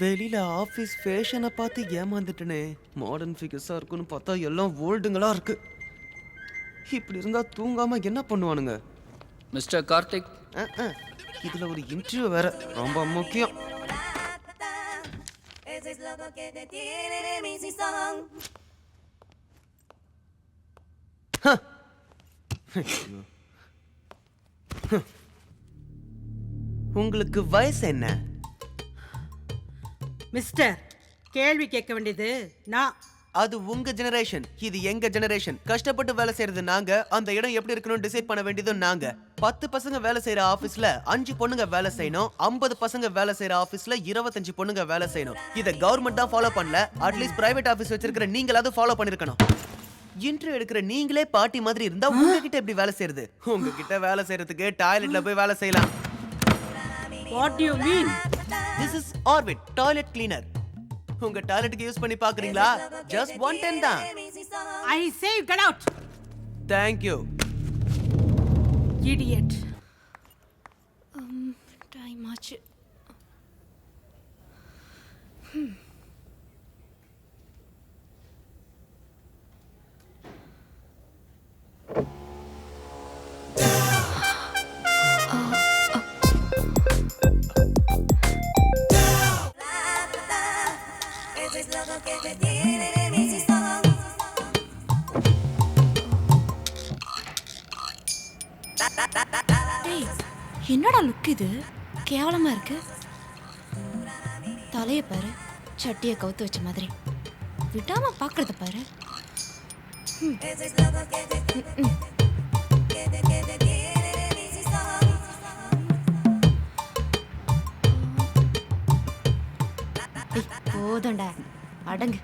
வெளியில ஆபீஸ் ஃபேஷனை பார்த்து ஏமாந்துட்டனே. மாடர்ன் ஃபிகர்ஸா இருக்குன்னு பார்த்தா எல்லாம் ஓல்டுங்களா இருக்கு. இப்படி இருந்தா தூங்காம என்ன பண்ணுவானுங்க? மிஸ்டர் கார்த்திக். இதுல ஒரு இன்டர்வியூ வேற. ரொம்ப முக்கியம். உங்களுக்கு வயசு என்ன? மிஸ்டர் கேள்வி கேட்க வேண்டியது நான் அது உங்க ஜெனரேஷன் இது எங்க ஜெனரேஷன் கஷ்டப்பட்டு வேலை செய்யறது நாங்க அந்த இடம் எப்படி இருக்கணும் டிசைட் பண்ண வேண்டியதும் நாங்க. பத்து பசங்க வேலை செய்யற ஆபீஸ்ல அஞ்சு பொண்ணுங்க வேலை செய்யணும் ஐம்பது பசங்க வேலை செய்யற ஆபீஸ்ல இருபத்தஞ்சு பொண்ணுங்க வேலை செய்யணும். இத கவர்மெண்ட் தான் ஃபாலோ பண்ணல அட்லீஸ்ட் பிரைவேட் ஆபீஸ் வச்சிருக்கிற நீங்களாவது ஃபாலோ பண்ணிருக்கணும். இன்டர்வியூ எடுக்கிற நீங்களே பாட்டி மாதிரி இருந்தா உங்ககிட்ட எப்படி வேலை செய்யறது? உங்ககிட்ட வேலை செய்யறதுக்கு டாய்லெட்ல போய் வேலை செய்யலாம். What you mean this is Orbit toilet cleaner உங்க டாய்லெட்டுக்கு யூஸ் பண்ணி பாக்குறீங்களா ஜஸ்ட் ஒன் டென் தான். I save cut out thank you idiot time ஆச்சு. என்னடா லுக் இது? கேவலமா இருக்கு. தலைய பாரு சட்டியை கவுத்து வச்ச மாதிரி. விடாம பாக்குறத பாரு. போதண்டா அடங்கு.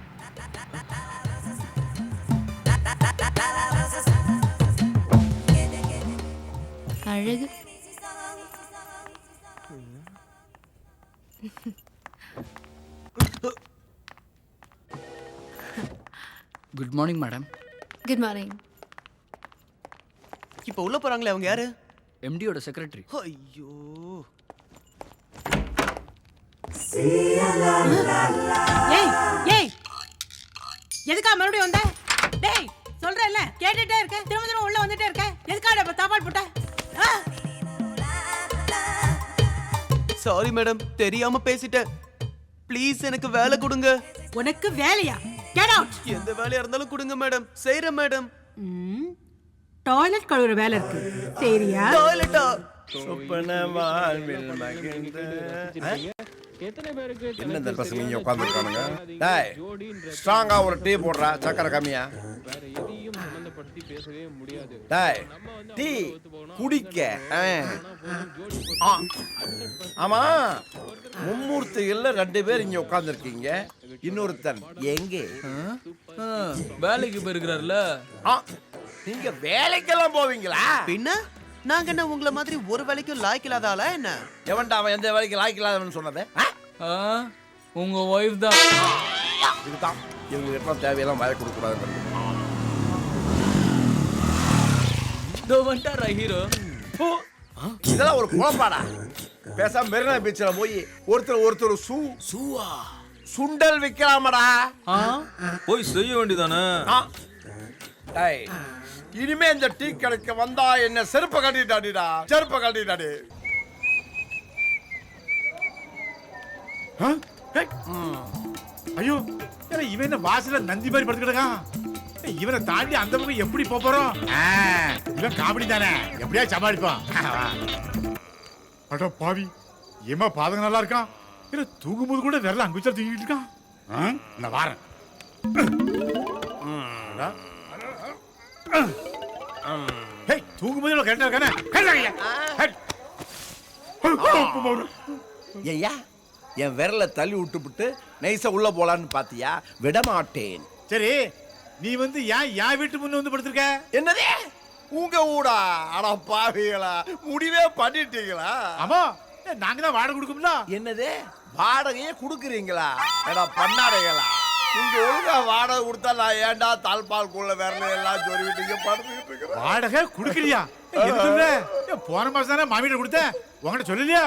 அழகு. Good morning madam good morning இப்போ உள்ள போறாங்களே அவங்க யாரு? எம்டியோட செக்ரட்டரி ஐயோ. ஏய் ஏய். எதுக்கா மறுபடியும் வந்த? டேய் சொல்றேன்ல கேட்டுட்டே இருக்க திரும்ப திரும்ப உள்ள வந்துட்டே இருக்க. எதுக்காட இப்ப தபால் போட்ட? சாரி மேடம் தெரியாம பேசிட்டேன். ப்ளீஸ் எனக்கு வேலை கொடுங்க. உனக்கு வேலையா? கெட் அவுட் எந்த வேலையா இருந்தாலும் கொடுங்க மேடம் செய்யறேன் மேடம் டாய்லெட் கழுவுற வேலை இருக்கு. சரியா டாய்லெட்டா சொப்பன வாழ்வில் மகிழ்ந்த. என்ன இந்த பசங்க இங்க உட்காந்துருக்கானுங்க டேய் ஸ்ட்ராங்கா ஒரு டீ போடுறா சக்கரை கம்மியா? டேய் டீ குடிக்க. ஆமா. மும்மூர்த்திகள்ல ரெண்டு பேர் இங்க உட்காந்துருக்கீங்க இன்னொருத்தன் எங்கே? வேலைக்கு போயிருக்கிறாருல. ஆ, நீங்க வேலைக்கெல்லாம் போவீங்களா? பின்ன? நாங்க என்ன உங்கள மாதிரி ஒரு வேலைக்கும் லாய்க்கு இல்லாத ஆளா என்ன? எவன்டா அவன் எந்த வேலைக்கு லாய்க்கலாதவன் சொன்னது? ஆ? உங்க ஒய்ஃப் தான். இதுதான். இவங்க கிட்ட தேவையெல்லாம் வாய கொடுக்க கூடாது இதோ வந்துட்டாரா ஹீரோ இதெல்லாம் ஒரு குழப்பாடா. பேசாம மெரினா பீச்சில் போய் ஒருத்தர் ஒருத்தர் சூ சூவா. சுண்டல் விற்கலாமடா போய் செய்ய வேண்டியதானே? ஆ. டேய் இனிமே இந்த டீ கடைக்கு வந்தா என்ன செருப்ப கட்டிட்டாடிடா? செருப்ப கட்டிட்டாடி. ஐயோ இவன் என்ன வாசல்ல நந்தி மாதிரி படுத்துக்கிட்டான் இவனை தாண்டி அந்த பக்கம் எப்படி போப் போறோம்? ஆ, இவன் காமெடி தானே? எப்படியா சமாளிப்பான்? அட பாவி ஏமா பாதகம் நல்லா இருக்கான்? இல்ல தூங்கும்போது கூட விரல அங்குச்சா தூங்கிட்டு இருக்கான். ஆ? நான் வாரேன். அடா. ஹேய், தூங்கும்போது இவ்வளவு கரெக்டா இருக்கானே? கரெக்டா இருக்கியா? ஹேய். அப்பா, மறு. ஐயா என் விரலை தள்ளி விட்டுப்புட்டு நைஸா உள்ள போலான்னு பாத்தியா? விட மாட்டேன் சரி நீ வந்து ஏன் என் வீட்டு முன்ன வந்து படுத்திருக்க? என்னதே? உங்க ஊடா அட பாவிகளா முடிவே பண்ணிட்டீங்களா? ஆமா ஏய், நாங்க தான் வாடகை கொடுக்கும்ல. என்னது? வாடகையே கொடுக்குறீங்களா? எடா பண்ணாடைகளா. நீங்க ஒழுங்கா வாடகை கொடுத்தா நான் ஏன்டா தாழ்பால்குள்ள விரல எல்லாம் சொல்லிட்டு படுத்துக்கிட்டு இருக்கிறேன்? வாடகை குடுக்கறியா? போன மாசம் தானே மாமியிட்ட கொடுத்தேன். உங்ககிட்ட சொல்லலையா?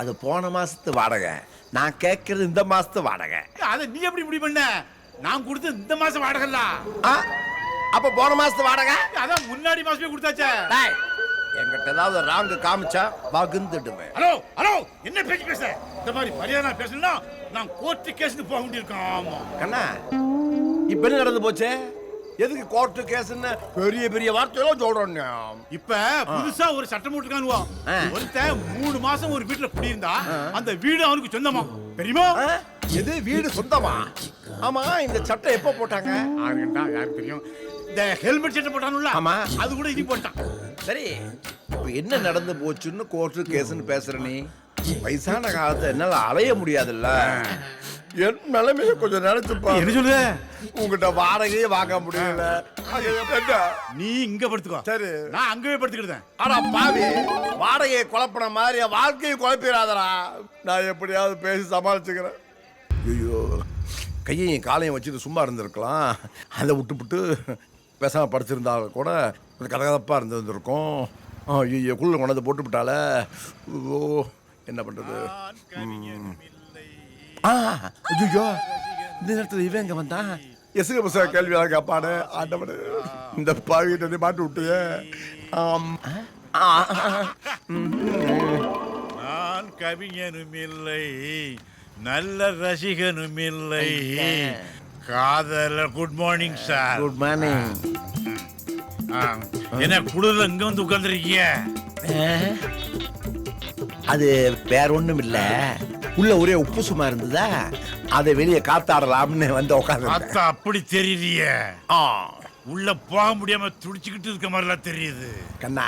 அது போன மாசத்து வாடகை. நான் கேட்கறது இந்த மாசத்து வாடகை. அதை நீ எப்படி முடிவு பண்ண? நான் கொடுத்து இந்த மாசம் வாடகைல ஆ, அப்ப போன மாசத்து வாடகை? அதான் முன்னாடி மாசமே கொடுத்தாச்சே. டேய், என்கிட்ட ஏதாவது ராங்கு காமிச்சா பகுந்துடுவேன் ஹலோ ஹலோ என்ன பேச்சு பேச இந்த மாதிரி மரியாதை பேசணும்னா நான் கோர்ட்டு கேஸ்னு போக வேண்டியிருக்கோம். ஆமா. கண்ணா இப்ப என்ன நடந்து போச்சே? எதுக்கு கோர்ட்டு கேஸ்ன்னு பெரிய பெரிய வார்த்தையெல்லாம் சொல்றோம் இப்ப புதுசா ஒரு சட்டம் போட்டுருக்கானுவோ. ஆ. ஒருத்தன் மூணு மாசம் ஒரு வீட்டுல குடியிருந்தா அந்த வீடு அவனுக்கு சொந்தமா? தெரியுமா? எது? வீடு சொந்தமா? ஆமா இந்த சட்டம் எப்ப போட்டாங்க? யாருக்குண்டா யாருக்கு தெரியும். இந்த ஹெல்மெட் சட்டை போட்டானுல்ல ஆமா. அது கூட இது போட்டான். சரி இப்ப என்ன நடந்து போச்சுன்னு கோர்ட்டு கேஸ்னு பேசுற நீ? வயசான காலத்துல என்னால அலைய முடியாதுல்ல. என் நிலைமைய கொஞ்சம் நினைச்சுப்பா என்ன சொல்லுத உங்ககிட்ட வாடகையே வாங்க முடியல? நீ இங்க படுத்துக்கோ. சரி. நான் அங்கவே படுத்துக்கிட்டேன் ஆனா பாவி வாடகையை குழப்பின மாதிரி என் வாழ்க்கையை குழப்பிடாதடா நான் எப்படியாவது பேசி சமாளிச்சுக்கிறேன். ஐயோ கையையும் காலையும் வச்சுட்டு சும்மா இருந்திருக்கலாம். அதை விட்டுப்புட்டு பேசாம படுத்திருந்தா கூட கொஞ்சம் கதகதப்பாக இருந்திருந்திருக்கும். ஐயோ குள்ள கொண்டாந்து போட்டு விட்டால ஓ என்ன பண்றது? ம். ஆ ஐயோ இந்த நேரத்தில் இவன் எங்க வந்தான்? எசுக புசக கேள்வியாக கேட்பானே. ஆண்டவனே இந்த பாவிகிட்ட நீ மாட்டி விட்டியே. நான் கவிஞனும் இல்லை நல்ல ரசிகனும் இல்லை காதல good morning sir good morning என்ன குளிர்ல இங்க வந்து உட்கார்ந்துருக்கீங்க? அது வேற ஒண்ணும் இல்ல. உள்ள ஒரே உப்பு சும்மா இருந்ததா? அதை வெளியே காத்தாடலாம்னு வந்து உட்காந்து அத்தா அப்படி தெரியலையே உள்ள போக முடியாம துடிச்சுக்கிட்டு இருக்க மாதிரிலாம் தெரியுது. கண்ணா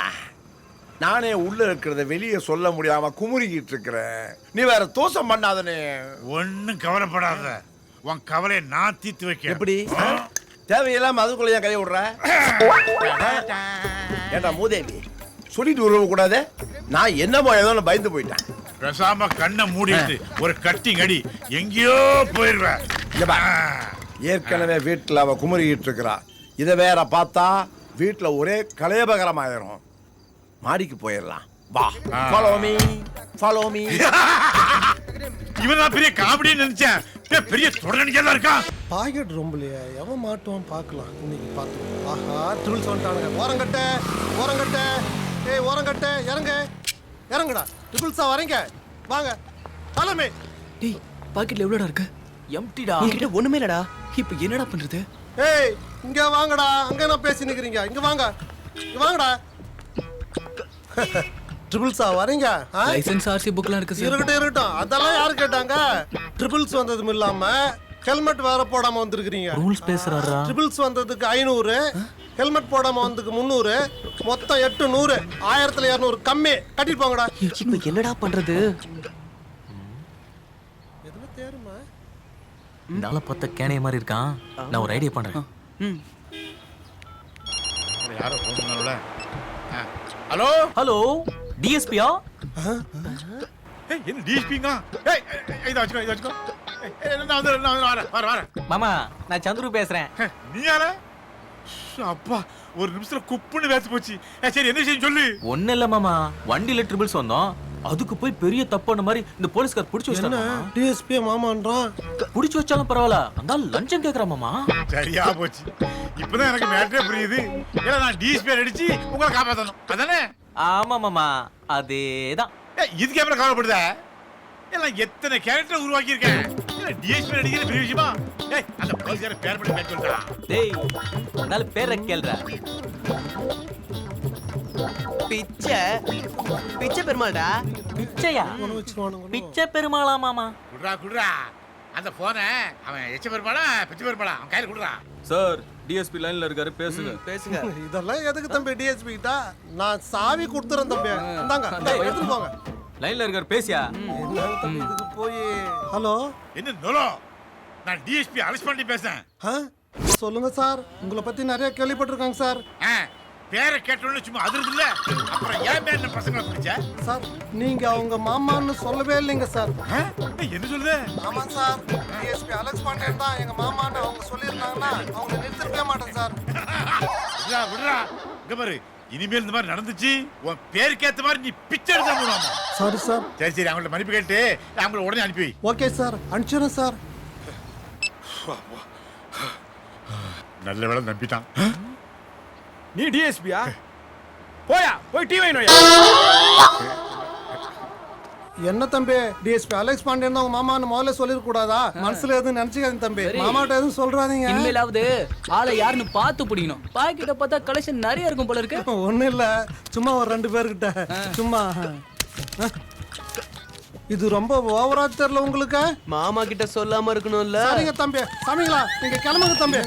நானே உள்ள இருக்கிறத வெளியே சொல்ல முடியாம குமுறிக்கிட்டு இருக்கிறேன். நீ வேற தோசம் பண்ணாதனே. ஒன்னும் கவலைப்படாத. உன் கவலையை நான் தீர்த்து வைக்க எப்படி? தேவையில்லாம அதுக்குள்ள ஏன் கைய விடுற? ஏண்டா மூதேவி சொல்லிட்டு உருவ கூடாது? நான் என்னமோ ஏதோ பயந்து போயிட்டேன். பேசாம கண்ணை மூடிட்டு ஒரு கட்டிங் அடி எங்கேயோ போயிருவேன் இங்க பா. ஏற்கனவே வீட்டுல அவ குமுறிக்கிட்டு இருக்கிறா. இதை வேற பார்த்தா வீட்டுல ஒரே கலேபகரமாயிரும் மாடிக்கு போயிடலாம். வா. ஃபாலோ மீ ஃபாலோ மீ இவன் பெரிய காமெடின்னு நினைச்சேன். பெரிய தொடரணிக்கெல்லாம் இருக்கான் பாக்கெட் ரொம்பலையா? எவன் மாட்டுவான் பார்க்கலாம். இன்னைக்கு பார்த்துக்கலாம். ஆஹா ட்ரிபிள்ஸ் வந்துட்டானுங்க ஓரங்கட்ட ஓரங்கட்ட ஏய் ஓரங்கட்ட இறங்க. இறங்குடா. ட்ரிபிள்ஸா வரீங்க வாங்க. தலைமை. டேய் பாக்கெட்ல எவ்வளோடா இருக்கு? எம்டிடா. என்கிட்ட ஒண்ணுமே இல்லடா. இப்போ என்னடா பண்றது? ஏய் இங்க வாங்கடா. அங்க என்ன பேசி நிக்கிறீங்க இங்க வாங்க. இங்க வாங்கடா. ட்ரிபிள்ஸா வரீங்க? லைசென்ஸ் ஆர்சி புக்லாம் இருக்கு சார் இருக்கட்டும் இருக்கட்டும். அதெல்லாம் யாரு கேட்டாங்க? ட்ரிபிள்ஸ் வந்ததும் இல்லாம ஹெல்மெட் வேற போடாம வந்திருக்கிறீங்க. ரூல்ஸ் பேசுறாரா ட்ரிபிள்ஸ் வந்ததுக்கு ஐநூறு ஹெல்மெட் போடாம வந்ததுக்கு முந்நூறு மொத்தம் எட்டு நூறு ஆயிரத்துல இரநூறு. கம்மி. கட்டிட்டு போங்கடா. இப்ப என்னடா பண்றது? எதுல தேருமா? நாளை பார்த்த கேனைய மாதிரி இருக்கான். நான் ஒரு ஐடியா பண்றேன். ம். யாரோ ஹலோ? ஹலோ? டிஎஸ்பியா என்ன டிஎஸ்பிங்க ஏய் இதை வச்சுக்கோ இதை வச்சுக்கோ. நான் வந்து நான் வந்து வரேன் வரேன் வரேன். மாமா நான் சந்துரு பேசுறேன். நீ யார? அப்பா ஒரு நிமிஷத்துல குப்புன்னு வேத்து போச்சு. சரி என்ன விஷயம் சொல்லு. ஒண்ணு இல்ல மாமா. வண்டியில ட்ரிபிள்ஸ் வந்தோம். அதுக்கு போய் பெரிய தப்பான மாதிரி இந்த போலீஸ்கார் புடிச்சு என்ன? வச்சிட்டாங்க டிஎஸ்பி மாமான்றான் புடிச்சு வச்சாலும் பரவாயில்ல. அந்த லஞ்சம் கேக்குறா மாமா. சரியா போச்சு. இப்பதான் எனக்கு மேட்டரே புரியுது. ஏன்னா நான் டிஎஸ்பி அடிச்சு உங்களை காப்பாத்தணும். அதானே? ஆமா மாமா அதேதான். ஏய், இதுக்கு அப்புறம் கவலைப்படுத எல்லாம் எத்தனை கேரக்டர் உருவாக்கி இருக்கேன் டிஎஸ்பி அடிக்கிறது பெரிய விஷயமா? ஏய் அந்த போலீஸ்கார பேர் பண்ணி பேர் சொல்றா. டேய் ஆள் பேரை கேள்ற. பிச்சை. பிச்சை பெருமாள்டா. பிச்சையா? பிச்சை பெருமாளா மாமா? குடுறா குடுறா. அந்த போனை அவன் எச்ச பெருமாளா பிச்சை பெருமாளா? அவன் கையில குடுறா சார் டிஎஸ்பி லைன்ல இருக்காரு பேசுங்க. பேசுங்க. இதெல்லாம் எதுக்கு தம்பி டிஎஸ்பி கிட்ட? நான் சாவி கொடுத்துறேன் தம்பி. இந்தாங்க இந்தா, எடுத்துட்டு போங்க. லைன்ல இருக்காரு பேசியா? இதுக்கு போய் ஹலோ? என்ன நோலோ? நான் டிஎஸ்பி அரெஸ்ட் பண்ணி பேசுறேன். ஆ? சொல்லுங்க சார். உங்களை பத்தி நிறைய கேள்விப்பட்டிருக்காங்க சார். ஆ, பேரை கேட்டோன்னு சும்மா அதிர்து இல்ல அப்புறம் ஏன் பேர் பசங்களை பிடிச்ச? சார் நீங்க அவங்க மாமான்னு சொல்லவே இல்லைங்க சார். என்ன சொல்லுது ஆமா சார். டிஎஸ்பி அலெக்ஸ் பாண்டியன் தான் எங்க மாமான்னு அவங்க சொல்லியிருந்தாங்கன்னா அவங்க நிறுத்திருக்கவே மாட்டேன் சார். விடுறா விடுறா. இங்க பாரு இனிமேல் இந்த மாதிரி நடந்துச்சு உன் பேருக்கு ஏத்த மாதிரி நீ பிச்சை எடுக்க முடியுமா சாரி சார். சரி சரி அவங்கள்ட்ட மன்னிப்பு கேட்டு அவங்கள உடனே அனுப்பி. ஓகே சார் அனுப்பிச்சிடுறேன் சார். நல்ல வேலை நம்பிட்டான். நீ டிஎஸ்பியா போயா போய் டீ வைனோயா என்ன தம்பி டிஎஸ்பி அலெக்ஸ் பாண்டியன் தான் உங்க மாமான்னு முதல்ல சொல்லிருக்க கூடாதா மனசுல எதுவும் நினைச்சுக்காதீங்க தம்பி. மாமாட்ட எதுவும் சொல்றாதீங்க. இனிமேலாவது ஆளை யாருன்னு பார்த்து பிடிக்கணும். பாக்கிட்ட பார்த்தா கலெக்ஷன் நிறைய இருக்கும் போல இருக்கு. ஒண்ணும் இல்ல. சும்மா ஒரு ரெண்டு பேர்கிட்ட. சும்மா. இது ரொம்ப ஓவரா தெரியல உங்களுக்கு? மாமா கிட்ட சொல்லாம இருக்கணும்ல. சரிங்க தம்பி. சாமிங்களா நீங்க கிளம்புங்க தம்பி.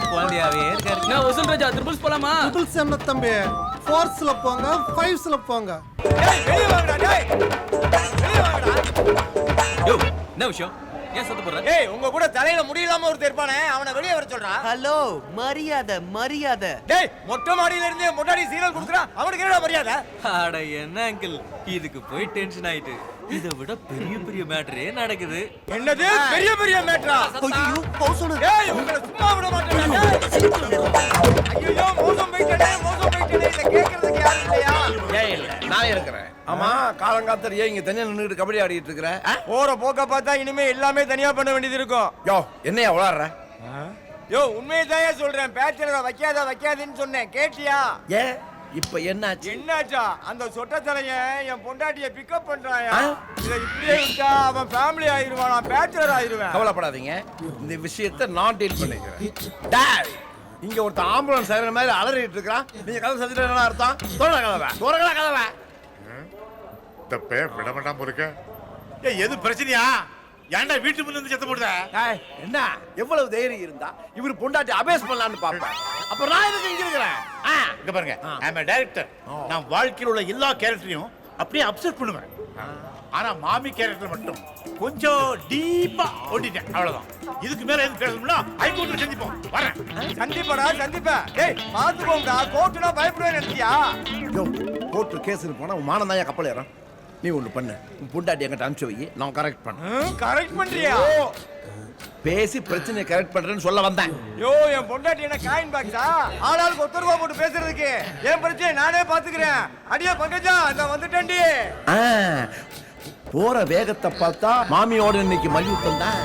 நான் வசூல் ராஜா திருப்பூர் போலாமா? ட்ரிபிள்ஸ் என்ன தம்பி. ஃபோர்ஸ்ல போங்க ஃபைவ்ஸ்ல போங்க. யோ என்ன விஷயம்? ஏன் சத்து போடுற? ஏய் உங்க கூட தலையில முடியலாம ஒருத்தர் இருப்பானே அவனை வெளியே வர சொல்றா. ஹலோ மரியாதை மரியாதை. டேய் மொட்டை மாடியில இருந்து மொட்டாடி சீரியல் குடுக்குறான் அவனுக்கு என்னடா மரியாதை? அட என்ன அங்கிள் இதுக்கு போய் டென்ஷன் ஆயிட்டு. இதை விட பெரிய பெரிய மேட்டரே நடக்குது. என்னது? பெரிய பெரிய மேட்ரா ஐயோ ஓனர் ஏய் உங்களை சும்மா விட மாட்டேன் ஐயோ மோசம் போயிட்டே மோசம் போயிட்டே இத கேக்குறதுக்கு யாரும் இல்லையா? ஏன் இல்ல நான் இருக்கிறேன். ஆமா காலங்காத்தர் ஏன் இங்க தனியா நின்னுட்டு கபடி ஆடிட்டு இருக்கிற? போற போக்க பார்த்தா இனிமே எல்லாமே தனியா பண்ண வேண்டியது இருக்கும். யோ என்னையா விளாடுற? யோ உண்மையை தான் சொல்றேன். பேச்சலரை வைக்காத வைக்காதேன்னு சொன்னேன். கேட்டியா? ஏன் இப்ப என்னாச்சு? என்னாச்சா? அந்த சொட்ட தலையன் என் பொண்டாட்டிய பிக்கப் பண்றான் ஆ? இத இப்படியே விட்டா அவன் ஃபேமிலி ஆயிருவான்? நான் பேச்சுலர் ஆயிருவேன். கவலைப்படாதீங்க. இந்த விஷயத்தை நான் டீல் பண்ணிக்கிறேன். இங்க ஒருத்தன் ஆம்புலன்ஸ் ஆகிற மாதிரி அலறிட்டு இருக்கான் நீங்க கதை செஞ்சுட்டு என்ன அர்த்தம்? தோற கதவை தோற கதவை. தப்பே விட மாட்டாம இருக்க. ஏ எது பிரச்சனையா? ஏன்டா வீட்டு முன்ன இருந்து செத்து போடுத? டேய், என்ன? எவ்வளவு தைரியம் இருந்தா இவர் பொண்டாட்டி அபேஸ் பண்ணலாம்னு பாப்பேன் அப்ப நான் எதுக்கு இங்க இருக்கிறேன்? ஆ, இங்க பாருங்க ஐ டைரக்டர் நான் வாழ்க்கையில் உள்ள எல்லா கேரக்டரையும் அப்படியே அப்சர்வ் பண்ணுவேன். ஆனா மாமி கேரக்டர் மட்டும் கொஞ்சம் டீப்பா ஓட்டிட்டேன். அவ்வளவுதான். இதுக்கு மேல எதுவும் பேசணும்னா ஹைகோர்ட்ல சந்திப்போம். வரேன். சந்திப்படா சந்திப்ப. டேய் பாத்துக்கோங்கடா கோர்ட்டுனா பயப்படுவேன் நினைச்சியா? யோ கோர்ட்டு கேஸுக்கு போனா உன் மானம் தான் கப்பல் ஏறும். நீ ஒண்ணு பண்ணு. உன் பொண்டாட்டி எங்கிட்ட அனுப்பிச்சு வை. நான் கரெக்ட் பண்ணேன் கரெக்ட் பண்றியா? பேசி பிரச்சனையை கரெக்ட் பண்றேன்னு சொல்ல வந்தேன். யோ என் பொண்டாட்டி என்ன காயின் பாக்ஸா ஆளாளுக்கு ஒத்த ரூபா போட்டு பேசுறதுக்கு. என் பிரச்சனை நானே பாத்துக்கிறேன் அடியா பங்கஜா நான் வந்துட்டேன்டி. போற வேகத்தை பார்த்தா மாமியோட இன்னைக்கு மல்யுத்தம் தான்.